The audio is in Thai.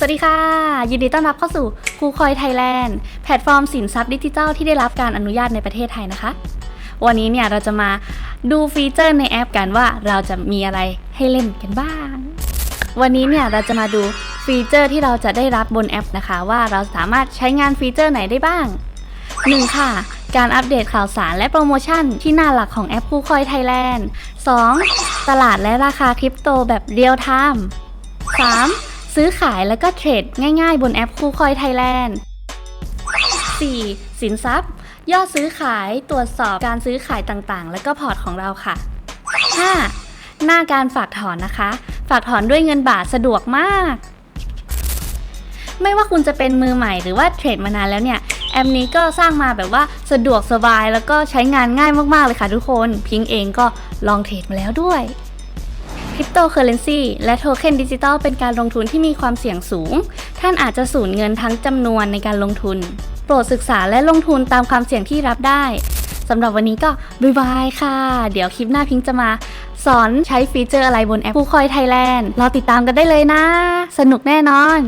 สวัสดีค่ะ ยินดีต้อนรับเข้าสู่คูคอยไทยแลนด์แพลตฟอร์มสินทรัพย์ดิจิทัลที่ได้รับการอนุญาตในประเทศไทยนะคะ วันนี้เนี่ยเราจะมาดูฟีเจอร์ในแอปกันว่าเราจะมีอะไรให้เล่นกันบ้าง วันนี้เนี่ยเราจะมาดูฟีเจอร์ที่เราจะได้รับบนแอปนะคะ ว่าเราสามารถใช้งานฟีเจอร์ไหนได้บ้าง 1. ค่ะการอัปเดตข่าวสารและโปรโมชั่นที่หน้าหลักของแอปคูคอยไทยแลนด์ 2. ตลาดและราคาคริปโตแบบเรียลไทม์ 3. ซื้อขายแล้วก็เทรดง่ายๆ บนแอปคูคอยไทยแลนด์ 4. สินทรัพย์ ยอดซื้อขายตรวจสอบการซื้อขายต่างๆ และก็พอร์ตของเราค่ะ 5. หน้าการฝากถอนนะคะ ฝากถอนด้วยเงินบาทสะดวกมาก ไม่ว่าคุณจะเป็นมือใหม่หรือว่าเทรดมานานแล้วเนี่ยแอปนี้ก็สร้างมาแบบว่าสะดวกสบายแล้วก็ใช้งานง่ายมากๆเลยค่ะทุกคน พิงเองก็ลองเทรดมาแล้วด้วย ตเคอเรนซีและโทเค็นดิจิตอลเป็นการลงทุนที่มีความเสี่ยงสูง ท่านอาจจะสูญเงินทั้งจำนวนในการลงทุน โปรดศึกษาและลงทุนตามความเสี่ยงที่รับได้สำหรับวันนี้ก็บายบายค่ะ เดี๋ยวคลิปหน้าพิงจะมา สอนใช้ฟีเจอร์อะไรบนแอปคูคอยไทยแลนด์รอติดตามกันได้เลยนะ สนุกแน่นอน